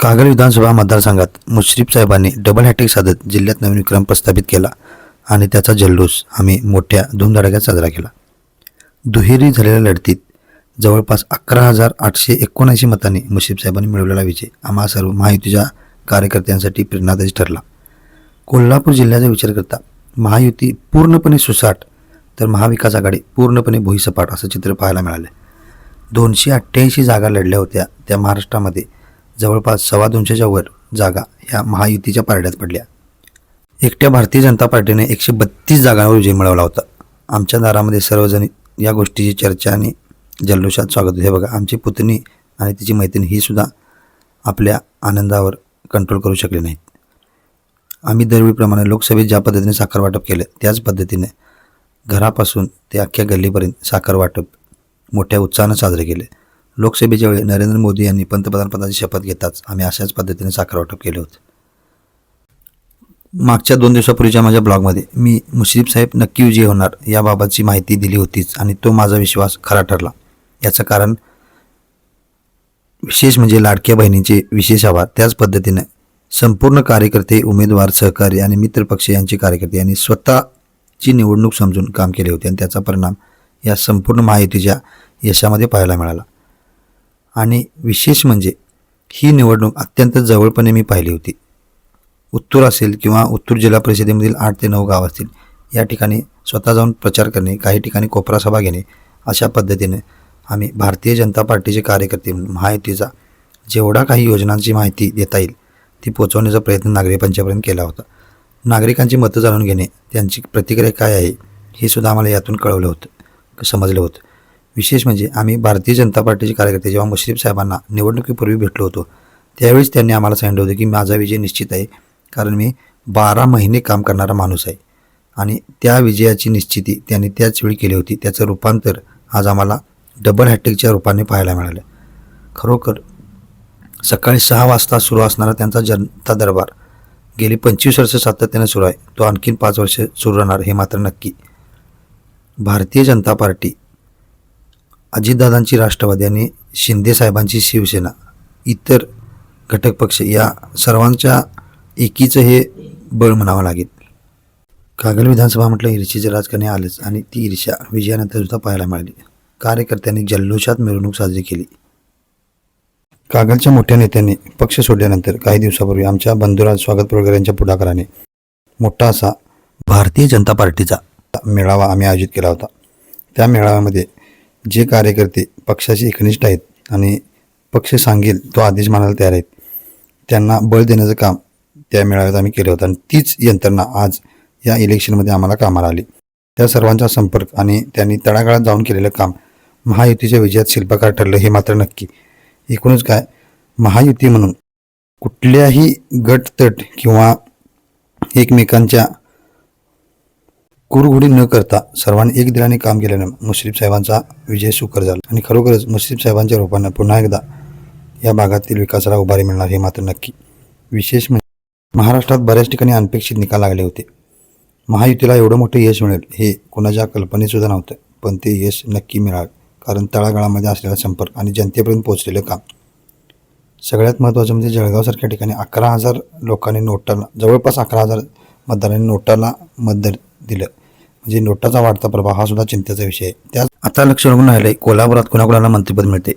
कागल विधानसभा मतदारसंघात मुश्रीफ साहेबांनी double hat trick साधत जिल्ह्यात नवीन विक्रम प्रस्थापित केला आणि त्याचा जल्लोष आम्ही मोठ्या धुमधडाक्यात साजरा केला. दुहेरी झालेल्या लढतीत जवळपास अकरा हजार आठशे एकोणऐंशी मतांनी मुश्रीफ साहेबांनी मिळवलेला विजय आम्हा सर्व महायुतीच्या कार्यकर्त्यांसाठी प्रेरणादायी ठरला. कोल्हापूर जिल्ह्याचा विचार करता महायुती पूर्णपणे सुसाट तर महाविकास आघाडी पूर्णपणे भुईसपाट असं चित्र पाहायला मिळालं. दोनशे अठ्ठ्याऐंशी जागा लढल्या होत्या त्या महाराष्ट्रामध्ये जवळपास सव्वा दोनशेच्या वर जागा ह्या महायुतीच्या पारड्यात पडल्या. एकट्या भारतीय जनता पार्टीने एकशे बत्तीस जागांवर विजय मिळवला होता. आमच्या दारामध्ये सर्वजण या गोष्टीची चर्चा आणि जल्लोषात स्वागत होते. हे बघा आमची पुतणी आणि तिची मैत्रीण ही सुद्धा आपल्या आनंदावर कंट्रोल करू शकले नाहीत. आम्ही दरवेळीप्रमाणे लोकसभेत ज्या पद्धतीने साखर वाटप केलं त्याच पद्धतीने घरापासून ते अख्ख्या गल्लीपर्यंत साखर वाटप मोठ्या उत्साहानं साजरे केले. लोकसभेच्या वेळी नरेंद्र मोदी यांनी पंतप्रधानपदाची शपथ घेताच आम्ही अशाच पद्धतीने साखर वाटप केले होते. मागच्या दोन दिवसापूर्वीच्या माझ्या ब्लॉगमध्ये मी मुश्रीफ साहेब नक्की विजयी होणार याबाबतची माहिती दिली होतीच आणि तो माझा विश्वास खरा ठरला. याचं कारण विशेष म्हणजे लाडक्या बहिणींचे विशेष आभार. त्याच पद्धतीने संपूर्ण कार्यकर्ते उमेदवार सहकारी आणि मित्रपक्ष यांचे कार्यकर्ते यांनी स्वतःची निवडणूक समजून काम केले होते आणि त्याचा परिणाम या संपूर्ण माहितीच्या यशामध्ये पाहायला मिळाला. आणि विशेष म्हणजे ही निवडणूक अत्यंत जवळपणे मी पाहिली होती. उत्तूर असेल किंवा उत्तूर जिल्हा परिषदेमधील आठ ते नऊ गाव असतील या ठिकाणी स्वतः जाऊन प्रचार करणे काही ठिकाणी कोपरा सभा घेणे अशा पद्धतीने आम्ही भारतीय जनता पार्टीचे कार्यकर्ते महायुतीचा जेवढा काही योजनांची माहिती देता येईल ती पोचवण्याचा प्रयत्न नागरिकांच्यापर्यंत केला होता. नागरिकांची मतं जाणून घेणे त्यांची प्रतिक्रिया काय आहे हे सुद्धा आम्हाला यातून कळवलं होतं समजलं होतं. विशेष म्हणजे आम्ही भारतीय जनता पार्टीचे कार्यकर्ते जेव्हा मुश्रीफ साहेबांना निवडणुकीपूर्वी भेटलो होतो त्यावेळेस त्यांनी आम्हाला सांगितलं होतं की माझा विजय निश्चित आहे कारण मी बारा महिने काम करणारा माणूस आहे. आणि त्या विजयाची निश्चिती त्यांनी त्याचवेळी केली होती. त्याचं रूपांतर आज आम्हाला डबल हॅट्रिकच्या रूपाने पाहायला मिळालं. खरोखर सकाळी सहा वाजता सुरू असणारा त्यांचा जनता दरबार गेली पंचवीस वर्ष सातत्याने सुरू आहे. तो आणखीन पाच वर्ष सुरू राहणार हे मात्र नक्की. भारतीय जनता पार्टी अजितदादांची राष्ट्रवादी आणि शिंदेसाहेबांची शिवसेना इतर घटक पक्ष या सर्वांच्या एकीचं हे बळ म्हणावं लागेल. कागल विधानसभा म्हटलं ईर्षेचे राजकारणी आलंच आणि ती ईर्ष्या विजयानंतर सुद्धा पाहायला मिळाली. कार्यकर्त्यांनी जल्लोषात मिरवणूक साजरी केली. कागलच्या मोठ्या नेत्यांनी पक्ष सोडल्यानंतर काही दिवसापूर्वी आमच्या बंधुराज स्वागत प्रगर यांच्या पुढाकाराने मोठा असा भारतीय जनता पार्टीचा मेळावा आम्ही आयोजित केला होता. त्या मेळाव्यामध्ये जे कार्यकर्ते पक्षाचे एकनिष्ठ आहेत आणि पक्ष सांगेल तो आदेश मानायला तयार आहेत त्यांना बळ देण्याचं काम त्या मेळाव्यात आम्ही केलं होतं. आणि तीच यंत्रणा आज या इलेक्शनमध्ये आम्हाला कामाला आली. त्या सर्वांचा संपर्क आणि त्यांनी तळागाळात जाऊन केलेलं काम महायुतीच्या विजयात शिल्पकार ठरलं हे मात्र नक्की. एकूणच काय महायुती म्हणून कुठल्याही गटतट किंवा एकमेकांच्या कुरघुडी न करता सर्वांनी एक दिलाने काम केल्यानं मुश्रीफ साहेबांचा विजय सुकर झाला. आणि खरोखरच मुश्रीफ साहेबांच्या रूपानं पुन्हा एकदा या भागातील विकासाला उभारी मिळणार हे मात्र नक्की विशेष म्हणजे महाराष्ट्रात बऱ्याच ठिकाणी अनपेक्षित निकाल लागले होते. महायुतीला एवढं मोठं यश मिळेल हे कुणाच्या कल्पनेतसुद्धा नव्हतं पण ते यश नक्की मिळालं कारण तळागाळामध्ये असलेला संपर्क आणि जनतेपर्यंत पोहोचलेलं काम. सगळ्यात महत्त्वाचं म्हणजे जळगावसारख्या ठिकाणी अकरा हजार लोकांनी नोटाला जवळपास अकरा हजार मतदारांनी नोटाला मतदार दिलं. म्हणजे नोटाचा वाढता प्रभाव हा सुद्धा चिंतेचा विषय आहे. त्या आता लक्ष लागून राहिलं आहे कोल्हापुरात कोणाकोणाला मंत्रिपद मिळते?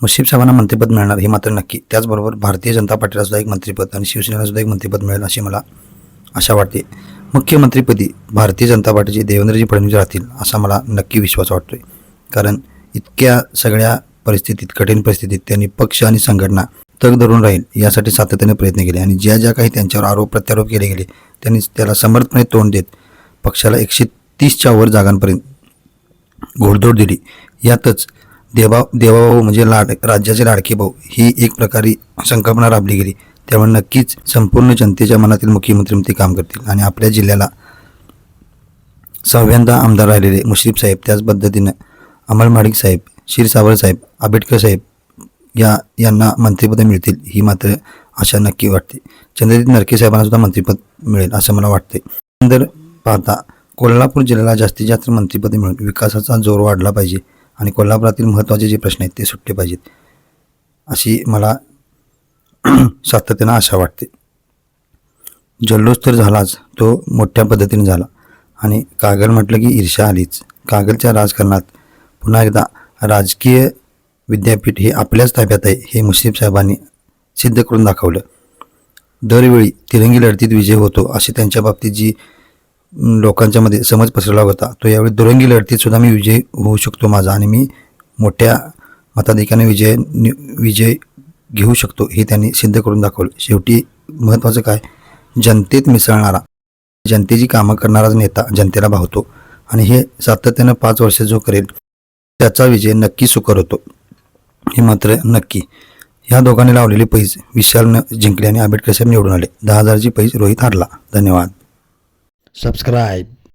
मुश्रीफ साहेबांना मंत्रिपद मिळणार हे मात्र नक्की. त्याचबरोबर भारतीय जनता पार्टीला सुद्धा एक मंत्रिपद आणि शिवसेनेला सुद्धा एक मंत्रिपद मिळेल अशी मला आशा वाटते. मुख्यमंत्रीपदी भारतीय जनता पार्टीचे देवेंद्रजी फडणवीस राहतील असा मला नक्की विश्वास वाटतोय. कारण इतक्या सगळ्या परिस्थितीत कठीण परिस्थितीत त्यांनी पक्ष आणि संघटना तग धरून राहील यासाठी सातत्याने प्रयत्न केले. आणि ज्या ज्या काही त्यांच्यावर आरोप प्रत्यारोप केले गेले त्यांनी त्याला समर्थपणे तोंड देत पक्षाला एकशे तीसच्या वर जागांपर्यंत घोडदौड दिली. यातच देवा देवाभाऊ म्हणजे लाड राज्याचे लाडके भाऊ ही एक प्रकारे संकल्पना राबली गेली. त्यामुळे नक्कीच संपूर्ण जनतेच्या मनातील मुख्यमंत्री ते काम करतील. आणि आपल्या जिल्ह्याला सहाव्यांदा आमदार राहिलेले मुश्रीफ साहेब त्याच पद्धतीनं अमल माडिक साहेब क्षीरसागर साहेब आंबेडकर साहेब या यांना मंत्रिपद मिळतील ही मात्र आशा नक्की वाटते. चंद्रजित नरके साहेबांना सुद्धा मंत्रिपद मिळेल असं मला वाटते नंतर पाहता कोल्हापूर जिल्ह्याला जास्तीत जास्त मंत्रिपदे मिळून विकासाचा जोर वाढला पाहिजे आणि कोल्हापुरातील महत्त्वाचे जे प्रश्न आहेत ते सुटले पाहिजेत अशी मला सातत्यानं आशा वाटते. जल्लोष तर झालाच तो मोठ्या पद्धतीने झाला आणि कागल म्हटलं की ईर्षा आलीच. कागलच्या राजकारणात पुन्हा एकदा राजकीय विद्यापीठ हे आपल्याच ताब्यात आहे हे मुश्रीफ साहेबांनी सिद्ध करून दाखवलं. दरवेळी तिरंगी लढतीत विजय होतो अशी त्यांच्या बाबतीत जी लोकांच्या मध्ये समज पसरला होता तो यावेळी दुरंगी लढतीत सुद्धा मी विजय होऊ शकतो माझा आणि मी मोठ्या मताधिकाने विजय नि- विजय घेऊ शकतो हे त्यांनी सिद्ध करून दाखवलं. शेवटी महत्त्वाचं काय? जनतेत मिसळणारा जनतेची कामं करणारा नेता जनतेला भावतो आणि हे सातत्यानं पाच वर्ष जो करेल त्याचा विजय नक्की सुकर होतो. हे मात्र नक्की. ह्या दोघांनी लावलेली पैज विशालनं जिंकले आणि आंबेडकर साहेब निवडून आले. दहा हजारची पैज रोहित हारला. धन्यवाद. Subscribe